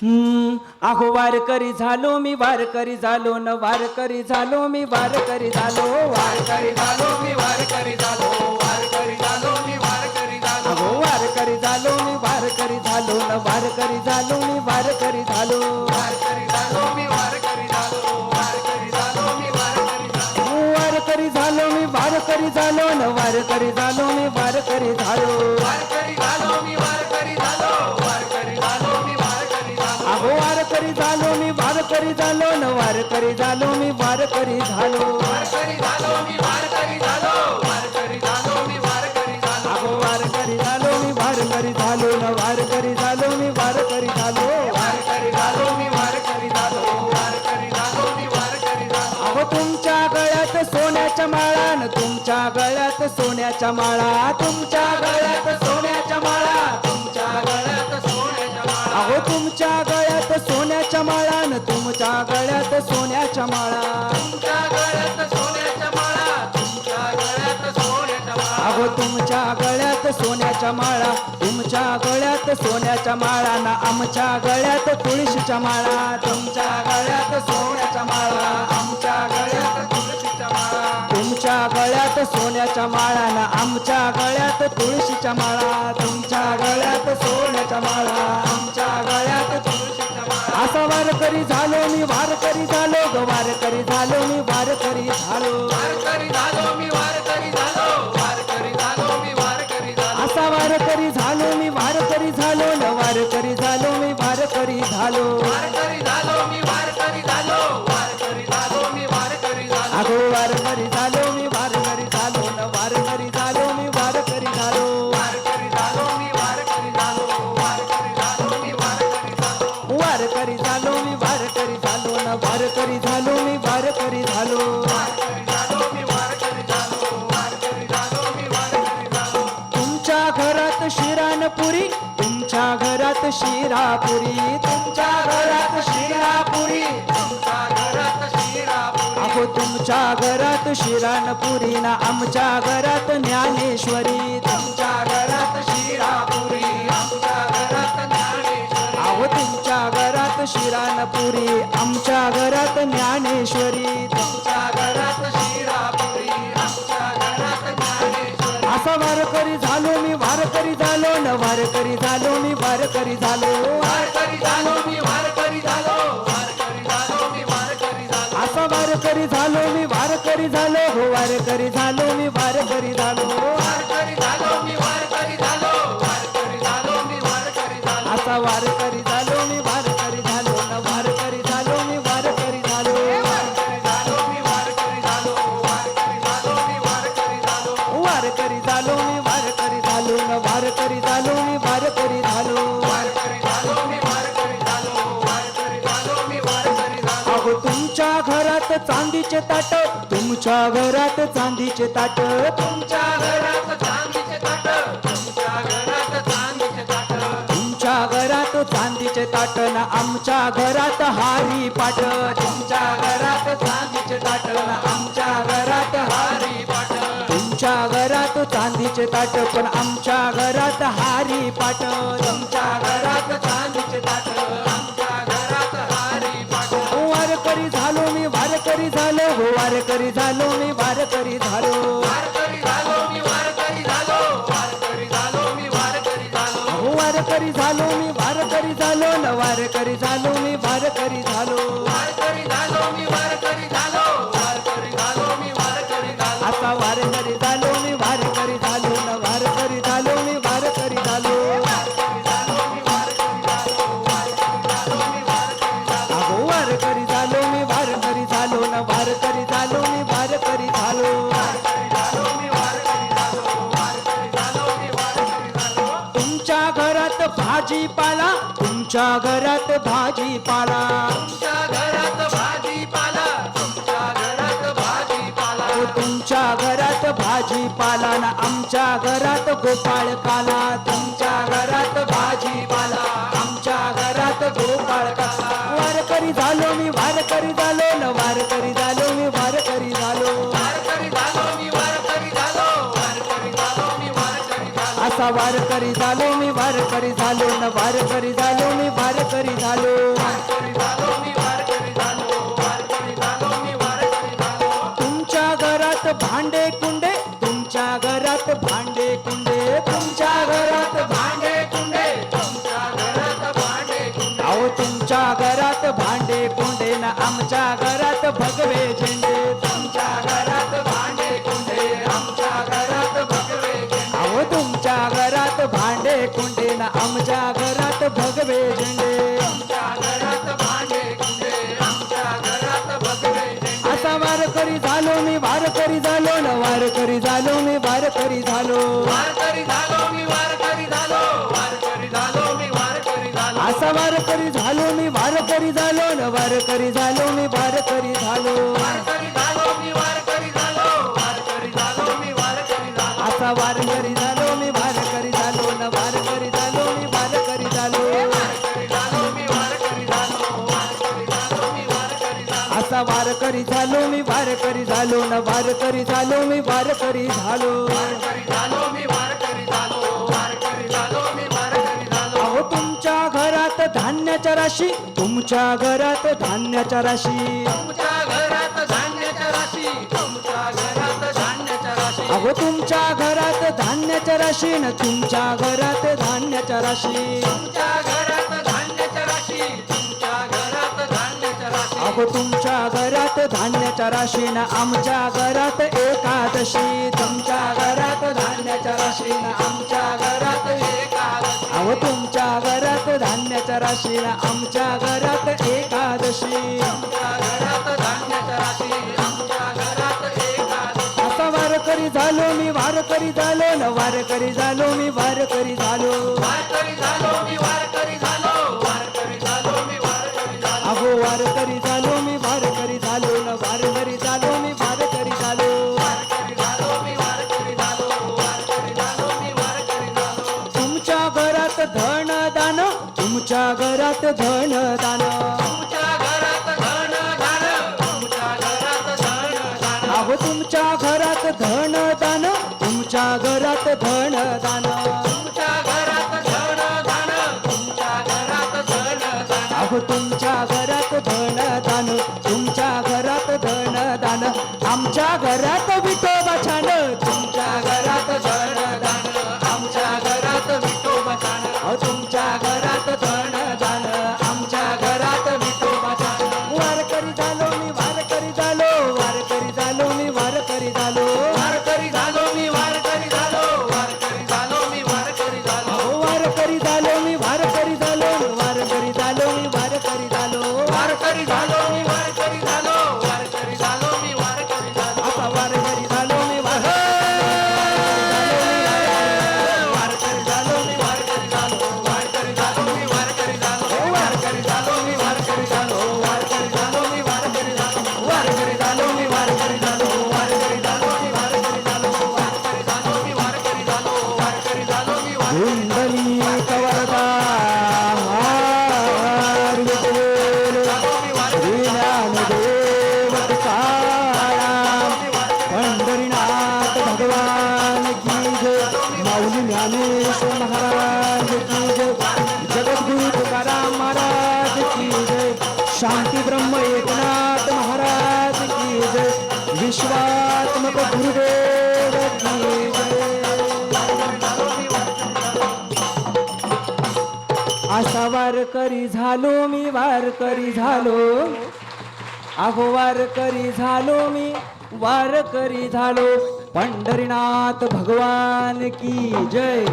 हम्म, अहो वारकरी झालो मी वारकरी झालो न वारकरी झालो मी वारकरी झालो वारकरी झालो मी वारकरी झालो वारकरी वारकरी झालो मी वारकरी झालो न वारकरी झालो मी वारकरी झालो वारकरी झालो मी वारकरी झालो वारकरी झालो मी वारकरी झालो वारकरी झालो मी वारकरी झालो न वारकरी झालो मी वारकरी झालो वारकरी झालो मी वारकरी झालो वारकरी झालो मी वारकरी झालो अहो वारकरी झालो मी वारकरी झालो न वारकरी झालो मी वारकरी झालो वारकरी झालो मी वारकरी झालो वारकरी माळा न तुमच्या गळ्यात सोन्याच्या माळा तुमच्या गळ्यात सोन्याच्या माळा तुमच्या गळ्यात सोन्याच्या माळा अहो तुमच्या गळ्यात सोन्याच्या माळा न तुमच्या गळ्यात सोन्याच्या माळा तुमच्या गळ्यात सोन्याच्या माळा तुमच्या गळ्यात सोन्याच्या माळा अहो तुमच्या गळ्यात सोन्याच्या माळा तुमच्या गळ्यात सोन्याच्या माळा ना आमच्या गळ्यात तुळशीच्या माळा तुमच्या गळ्यात सोन्याच्या माळा आमच्या सोन्याच्या माळा ना आमच्या गळ्यात तुळशीच्या माळा तुमच्या गळ्यात सोन्याच्या माळा आमच्या गळ्यात तुळशीच्या माळा. असा वारकरी झालो मी वारकरी झालो ग वारकरी झालो मी वारकरी झालो. शिरानपुरी तुमच्या घरात शिरापुरी. तुमच्या घरात शिरापुरी तुमच्या घरात शिरापुरी. अहो तुमच्या घरात शिरानपुरी ना आमच्या घरात ज्ञानेश्वरी. तुमच्या घरात शिरापुरी आमच्या घरात ज्ञानेश्वरी. अहो तुमच्या घरात शिरानपुरी आमच्या घरात ज्ञानेश्वरी. तुमच्या घरात वारकरी झालो मी वारकरी झालो वारकरी झालो मी वारकरी झालो. वारकरी झालो मी वारकरी झालो असा वारकरी झालो मी वारकरी झालो. हो वारकरी झालो मी वारकरी झालो. वारकरी चांदीचे ताट तुमच्या घरात चांदीचे ताट. तुमच्या घरात चांदीचे ताट तुमच्या घरात चांदीचे ताट. तुमच्या घरात चांदीचे ताट ना आमच्या घरात हारी पाट. तुमच्या घरात चांदीचे ताट ना आमच्या घरात हारी पाट. तुमच्या घरात चांदीचे ताट पण आमच्या घरात हारी पाट. तुमच्या घरात वारकरी झालो मी वारकरी झालो वारकरी झालो मी वारकरी झालो न वारकरी झालो मी वारकरी झालो आता वारकरी झालो मी वारकरी झालो न वारकरी झालो मी वारकरी झालो अहो वारकरी झालो मी वारकरी झालो न वारकरी भाजीपाला तुमच्या घरात भाजीपाला. तुमच्या घरात भाजीपाला तुमच्या घरात भाजीपाला. तुमच्या घरात भाजीपाला ना आमच्या घरात गोपाळ काला. तुमच्या घरात भाजीपाला आमच्या घरात गोपाळ काला. वारकरी करी झालो मी वार करी झालो न वार करी झालो. असा वार करी झालो मी वार करी झालो न वार करी झालो मी वार करी झालो. वारकरी झालो मी वारकरी झालो तुमच्या घरात भांडे कुंडे तुमच्या घरात भांडे कुंडे तुमच्या घरात भांडे कुंडे तुमच्या घरात भांडे कुंडे. अहो तुमच्या घरात भांडे कुंडे न आमच्या घरात भगवे झेंडे. आमच्या घरात भगवे झेंडे. तुमच्या घरात भांडे कुंडे आमच्या घरात भगवे झेंडे. असा वार करी झालो मी वार करी झालो न वार करी झालो मी वार करी झालो. वारकरी झालो मी वारकरी झालो. वारकरी झालो मी वारकरी झालो. असा वार करी झालो मी वार करी झालो न वार करी झालो मी वार वारकरी झालो मी वारकरी झालो. वारकरी झालो मी वारकरी झालो अहो तुमच्या घरात धान्याच्या राशी तुमच्या घरात धान्याच्या राशी. तुमच्या घरात धान्याच्या राशी तुमच्या घरात धान्याच्या राशी. अहो तुमच्या घरात धान्याच्या राशी न तुमच्या घरात धान्याच्या राशी. अहो तुमच्या घरात धान्याच्या राशी न आमच्या घरात एकादशी. तुमच्या घरात धान्याच्या राशी न आमच्या घरात एकादशी. अहो तुमच्या घरात धान्याच्या राशी न आमच्या घरात एकादशी. तुमच्या घरात धान्याच्या राशी आमच्या घरात एकादशी असा वार करी झालो मी वार करी झालो न वार करी झालो मी वार करी झालो. वारकरी झालो मी वारकरी झालो. वारकरी झालो मी वारकरी झालो. अहो वार करी झालो धन दान. तुमच्या घरात धन दान. तुमच्या घरात धन दान. अहो तुमच्या घरात धन दान. तुमच्या घरात धन दान. तुमच्या घरात धन दान. तुमच्या घरात धन दान. अहो तुमच्या घरात धन दान. तुमच्या घरात धन दान. आमच्या घरात विठोबा छान विश्वात्मक गुरुदेव असा वार करी झालो मी वार करी झालो. अहो वारकरी झालो मी वार करी झालो. पंढरीनाथ भगवान की जय.